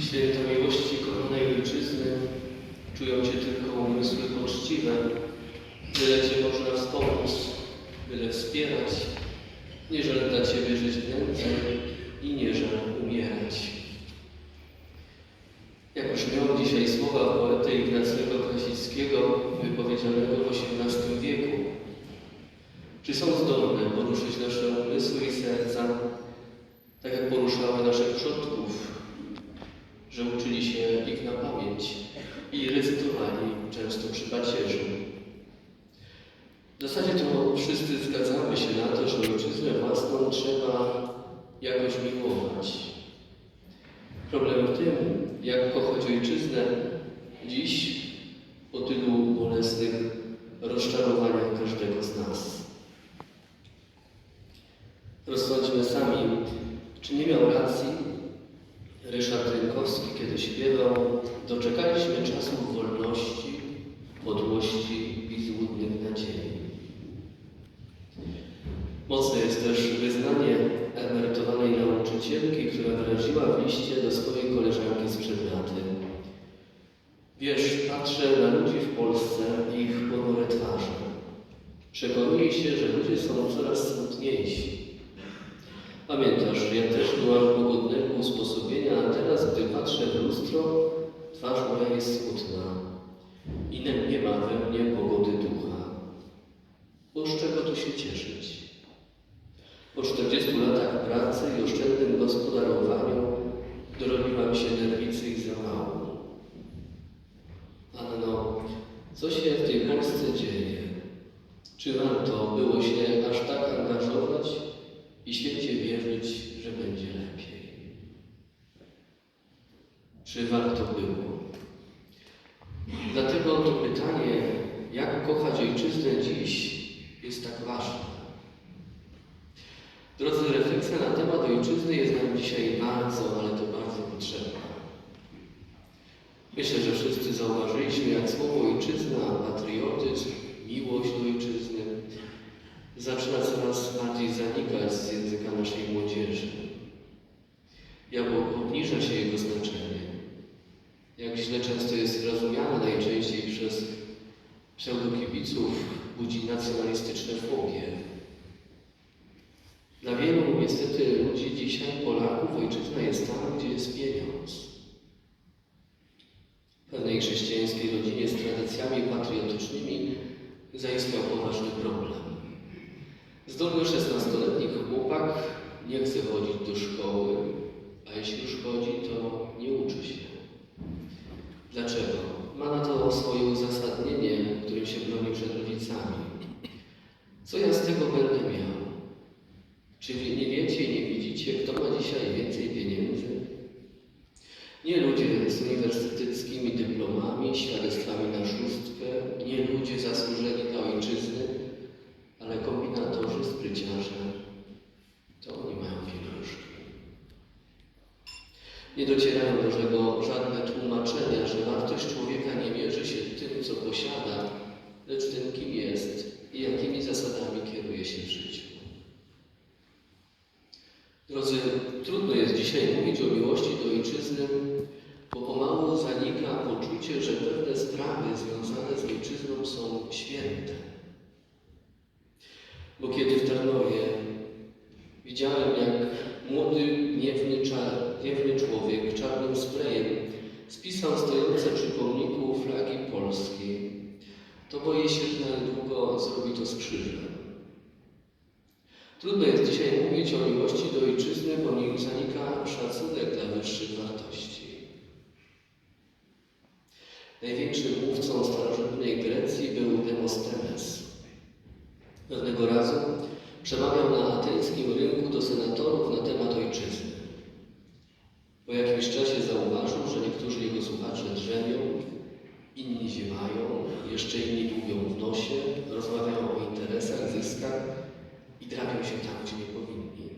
Święto miłości kochanej ojczyzny, czują Cię tylko umysły poczciwe. Byle Cię można wspomóc, byle wspierać, nie żal dla Ciebie żyć w nędzy i nie żal umierać. Jak brzmią dzisiaj słowa poety Ignacego Krasickiego, wypowiedzianego w XVIII wieku. Czy są zdolne poruszyć nasze umysły i serca, tak jak poruszały naszych przodków, że uczyli się ich na pamięć i recytowali często przy pacierzu. W zasadzie to wszyscy zgadzamy się na to, że ojczyznę własną trzeba jakoś miłować. Problem w tym, jak kochać ojczyznę dziś po tylu bolesnych rozczarowaniach każdego z nas. Rozsądźmy sami, czy nie miał racji Ryszard Rynkowski, kiedy śpiewał Doczekaliśmy czasów wolności, podłości i złudnych nadziei. Mocne jest też wyznanie emerytowanej nauczycielki, która wyraziła w liście do swojej koleżanki sprzed laty. Wiesz, patrzę na ludzi w Polsce i ich ponure twarze. Przekonuję się, że ludzie są coraz smutniejsi. Pamiętasz, ja też byłam pogodnego usposobienia, a teraz, gdy patrzę w lustro, twarz moja jest smutna i nie ma we mnie pogody ducha. Bo z czego tu się cieszyć? Po 40 latach pracy i oszczędnym gospodarowaniu dorobiłam się nerwicy i zawału. Anno, co się w tej Polsce dzieje? Czy warto było się aż tak angażować i święcie wierzyć, że będzie lepiej? Czy warto było? Dlatego to pytanie, jak kochać ojczyznę dziś, jest tak ważne. Drodzy, refleksja na temat ojczyzny jest nam dzisiaj bardzo, ale to bardzo potrzebna. Myślę, że wszyscy zauważyliśmy, jak słowo ojczyzna, patriotyzm, miłość do ojczyzny zaczyna coraz bardziej zanikać z języka naszej młodzieży. Jak obniża się jego znaczenie. Jak źle często jest rozumiane najczęściej przez pseudokibiców, budzi nacjonalistyczne fobie. Dla wielu niestety ludzi dzisiaj, Polaków, ojczyzna jest tam, gdzie jest pieniądz. W pewnej chrześcijańskiej rodzinie z tradycjami patriotycznymi zaistniał poważny problem. Zdolny 16-letni chłopak nie chce chodzić do szkoły, a jeśli już chodzi, to nie uczy się. Dlaczego? Ma na to swoje uzasadnienie, którym się broni przed rodzicami. Co ja z tego będę miał? Czy nie wiecie i nie widzicie, kto ma dzisiaj więcej pieniędzy? Nie ludzie z uniwersyteckimi dyplomami, świadectwami na szóstkę, nie ludzie zasłużeni dla ojczyzny, ale kombinatorzy, spryciarze, to oni mają pieniążki. Nie docierają żadne tłumaczenia, że wartość człowieka nie mierzy się tym, co posiada, lecz tym, kim jest i jakimi zasadami kieruje się w życiu. Drodzy, trudno jest dzisiaj mówić o miłości do ojczyzny, bo pomału zanika poczucie, że pewne sprawy związane z ojczyzną są święte. Bo kiedy w Tarnowie widziałem, jak młody, gniewny, czar, człowiek czarnym sprayem spisał stojące przy pomniku flagi polskiej, to boję się, że na niedługo zrobi to z krzyżem. Trudno jest dzisiaj mówić o miłości do ojczyzny, bo w niej zanika szacunek dla wyższych wartości. Największym mówcą starożytnej Grecji był Demostenes. Pewnego razu przemawiał na ateńskim rynku do senatorów na temat ojczyzny. Po jakimś czasie zauważył, że niektórzy jego słuchacze drzemią, inni ziewają, jeszcze inni dłubią w nosie, rozmawiają o interesach, zyskach i drapią się tam, gdzie nie powinni.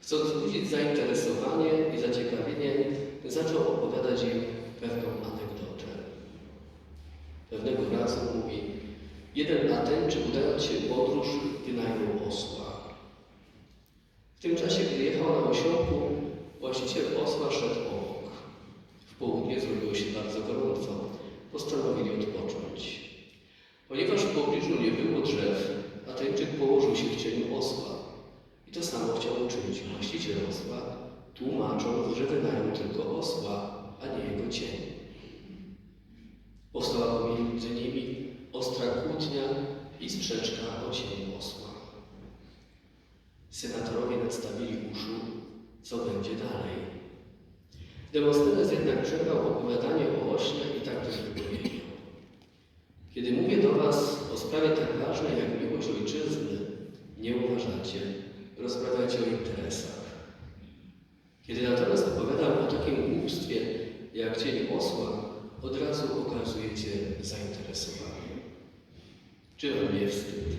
Chcąc wzbudzić zainteresowanie i zaciekawienie, zaczął opowiadać im pewną anegdotę. Pewnego razu mówi, jeden Ateńczyk udając się w podróż wynajął osła. W tym czasie, gdy jechał na osiołku, właściciel osła szedł południe zrobiło się bardzo gorąco. Postanowili odpocząć. Ponieważ w pobliżu nie było drzew, Ateńczyk położył się w cieniu osła. I to samo chciał uczynić właściciel osła, tłumacząc, że wydają tylko osła, a nie jego cień. I sprzeczka o cieniu osła. Senatorowie nadstawili uszu, co będzie dalej. Demosthenes jednak przerwał opowiadanie o ośle i tak też wypowiedział. Kiedy mówię do Was o sprawie tak ważnej jak miłość ojczyzny, nie uważacie, rozmawiacie o interesach. Kiedy natomiast opowiadam o takim głupstwie jak cień osła, od razu okazujecie zainteresowanie. Czy wam nie wstyd?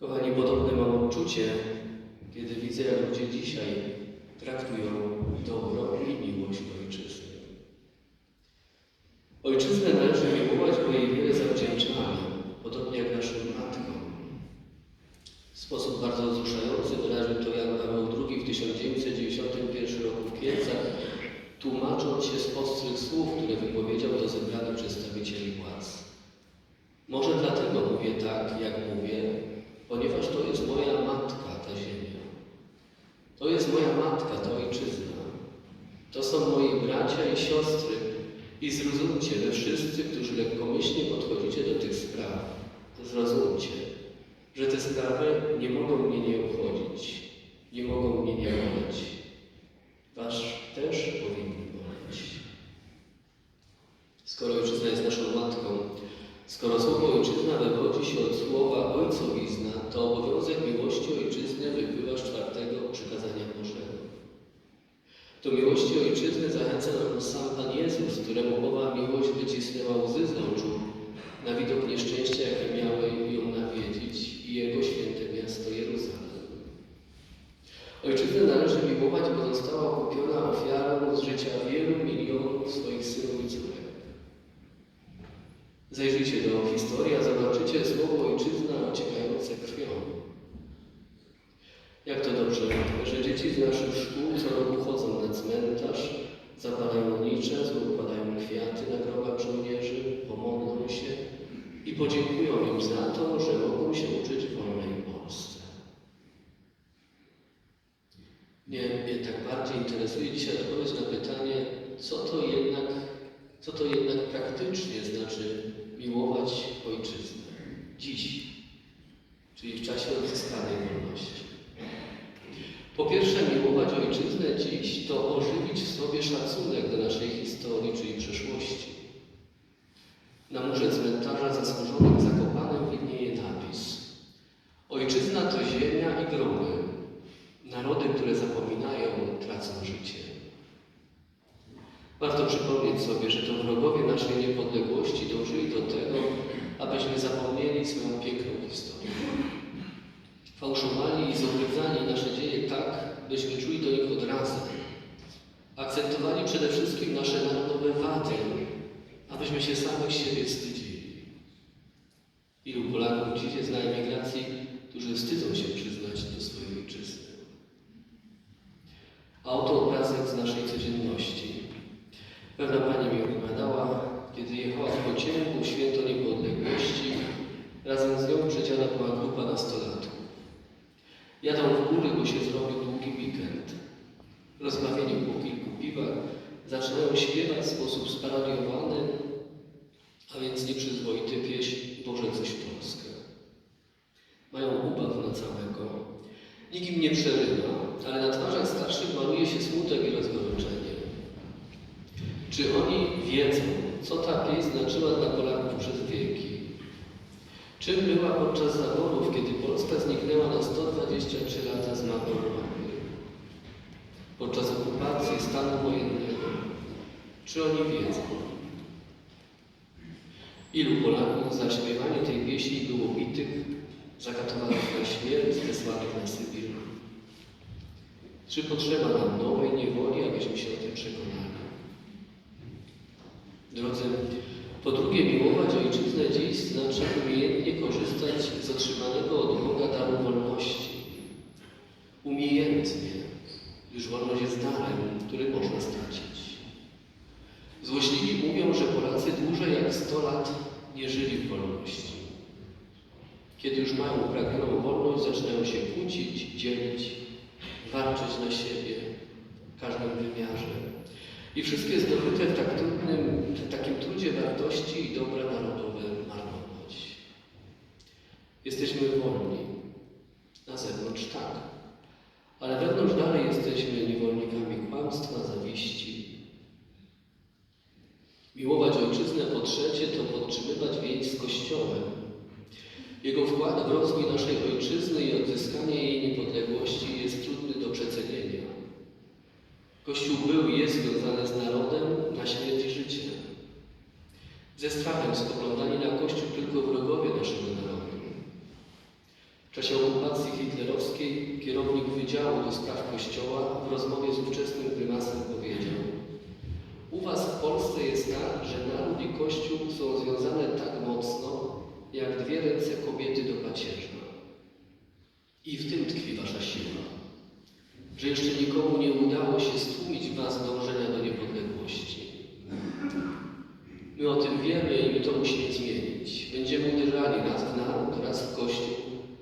Kochani, podobne mam odczucie, kiedy widzę, jak ludzie dzisiaj traktują dobro i miłość ojczyzny. Ojczyznę należy miłować, bo jej wiele zawdzięczamy, podobnie jak naszym matkom. W sposób bardzo wzruszający wyraził to Jan Paweł II w 1991 roku w Kielcach, tłumacząc się z ostrych słów, które wypowiedział do zebranych przedstawicieli władz. Może dlatego mówię tak, jak mówię, ponieważ to jest moja matka, ta ziemia. To jest moja matka, ta ojczyzna. To są moi bracia i siostry. I zrozumcie, że wszyscy, którzy lekkomyślnie podchodzicie do tych spraw, zrozumcie, że te sprawy nie mogą mnie nie obchodzić, nie mogą mnie nie boleć. Was też powinni boleć. Skoro ojczyzna jest naszą matką, skoro słowo ojczyzna wywodzi się od słowa ojcowizna, to obowiązek miłości ojczyzny wypływa z czwartego przykazania Bożego. Do miłości ojczyzny zachęca nas sam Pan Jezus, któremu owa miłość wycisnęła łzy z oczu na widok nieszczęścia, jakie miały ją nawiedzić i jego święte miasto Jeruzalem. Ojczyznę należy miłować, bo została kupiona ofiarą z życia wielu milionów swoich synów i córek. Zajrzyjcie do historii, a zobaczycie słowo ojczyzna ociekające krwią. Jak to dobrze, że dzieci z naszych szkół co roku chodzą na cmentarz, zapalają nicze, układają kwiaty na grobach żołnierzy, pomodlą się i podziękują im za to, że mogą się uczyć w wolnej Polsce. Mnie jednak bardziej interesuje dzisiaj odpowiedź na pytanie, co to jednak, co to jednak praktycznie znaczy miłować ojczyznę dziś, czyli w czasie odzyskanej wolności. Po pierwsze, miłować ojczyznę dziś to ożywić w sobie szacunek do naszej historii, czyli przeszłości. Na murze cmentarza zasłużonym Zakopanem widnieje napis Ojczyzna to ziemia i groby. Narody, które zapominają, tracą życie. Warto przypomnieć sobie, że to wrogowie naszej niepodległości dążyli do tego, abyśmy zapomnieli swoją piękną historię. Fałszowali i zobrażali nasze dzieje tak, byśmy czuli do nich odrazę. Akcentowali przede wszystkim nasze narodowe wady, abyśmy się samych siebie wstydzili. Ilu Polaków dziś jest na emigracji, którzy wstydzą się przyznać do swojej ojczyzny. A oto obrazek z naszej codzienności. Pewna pani mi opowiadała, kiedy jechała w pociągu święto niepodległości, razem z nią przedziana była grupa nastolatków. Jadą w góry, bo się zrobił długi weekend. Rozmawiani po kilku piwach, zaczynają śpiewać w sposób sparodiowany, a więc nieprzyzwoity pieśń Boże coś Polskę. Mają ubaw na całego. Nikt im nie przerywa, ale na twarzach starszych maluje się smutek i rozgoryczenie. Czy oni wiedzą, co ta pieśń znaczyła dla Polaków przez wieki? Czym była podczas zaborów, kiedy Polska zniknęła na 123 lata z mapy Europy? Podczas okupacji stanu wojennego. Czy oni wiedzą? Ilu Polaków za śpiewanie tej pieśni było bitych, zakatowanych na śmierć, zesłanych na Sybir? Czy potrzeba nam nowej niewoli, abyśmy się o tym przekonali? Drodzy, po drugie, miłować ojczyznę dziś znaczy umiejętnie korzystać z otrzymanego od Boga daru wolności. Umiejętnie, gdyż wolność jest darem, który można stracić. Złośliwi mówią, że Polacy dłużej jak 100 lat nie żyli w wolności. Kiedy już mają upragnioną wolność, zaczynają się kłócić, dzielić, walczyć na siebie w każdym wymiarze. I wszystkie zdobyte w tak trudnym, w takim trudzie wartości i dobra narodowe marnować. Jesteśmy wolni. Na zewnątrz tak. Ale wewnątrz dalej jesteśmy niewolnikami kłamstwa, zawiści. Miłować ojczyznę po trzecie to podtrzymywać więź z Kościołem. Jego wkład w rozwój naszej ojczyzny i odzyskanie jej niepodległości jest trudny do przecenienia. Kościół był i jest związany z narodem na śmierć i życie. Ze strachem spoglądali na Kościół tylko wrogowie naszego narodu. W czasie okupacji hitlerowskiej kierownik Wydziału do Spraw Kościoła w rozmowie z ówczesnym prymasem powiedział U was w Polsce jest tak, że naród i Kościół są związane tak mocno, jak dwie ręce kobiety do pacierza. I w tym tkwi wasza siła, że jeszcze nikomu nie udało się stłumić was dążenia do niepodległości. My o tym wiemy i my to musimy zmienić. Będziemy uderzali raz w naród, raz w Kościół,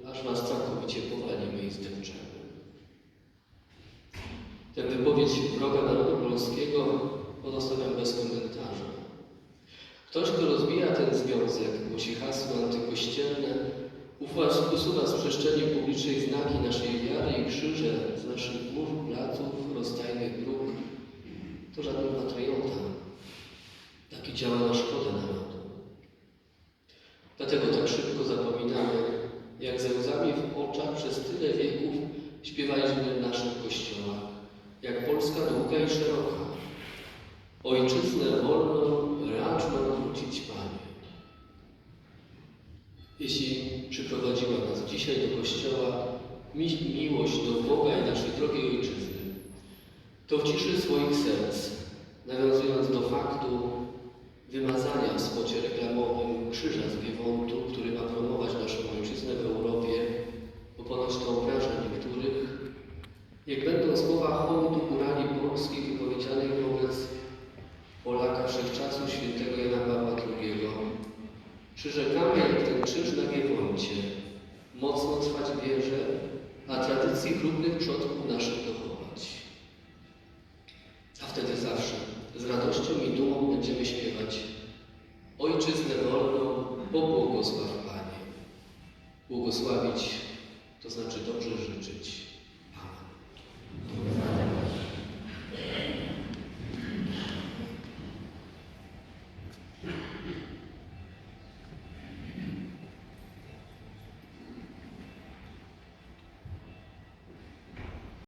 aż was całkowicie powalimy i zdepczemy. Tę wypowiedź wroga narodu polskiego pozostawiam bez komentarza. Ktoś, kto rozbija ten związek, głosi hasła antykościelne, usuwa- z przestrzeni publicznej znaki naszej wiary i krzyże z naszych mur, placów, rozstajnych dróg, to żaden patriota. Taki działa na szkodę narodu. Dlatego tak szybko zapominamy, jak ze łzami w oczach przez tyle wieków śpiewaliśmy w naszych kościołach, jak Polska długa i szeroka. Ojczyznę wolną racz wrócić, Panie. Jeśli przyprowadziła nas dzisiaj do Kościoła mi- miłość do Boga i naszej drogiej Ojczyzny, to w ciszy swoich serc, nawiązując do faktu wymazania w spocie reklamowym krzyża z Giewontu, który ma promować naszą ojczyznę w Europie, bo ponoć to obraża niektórych, niech będą słowa hołdu górali polskich wypowiedzianych wobec Polaka wszechczasu świętego Jana Pawła II. Przyrzekamy jak ten krzyż na Giewoncie, mocno trwać w wierze, a tradycji chlubnych przodków naszych dochować. A wtedy zawsze z radością i dumą będziemy śpiewać Ojczyznę wolną, pobłogosław Panie. Błogosławić to znaczy dobrze życzyć. Amen.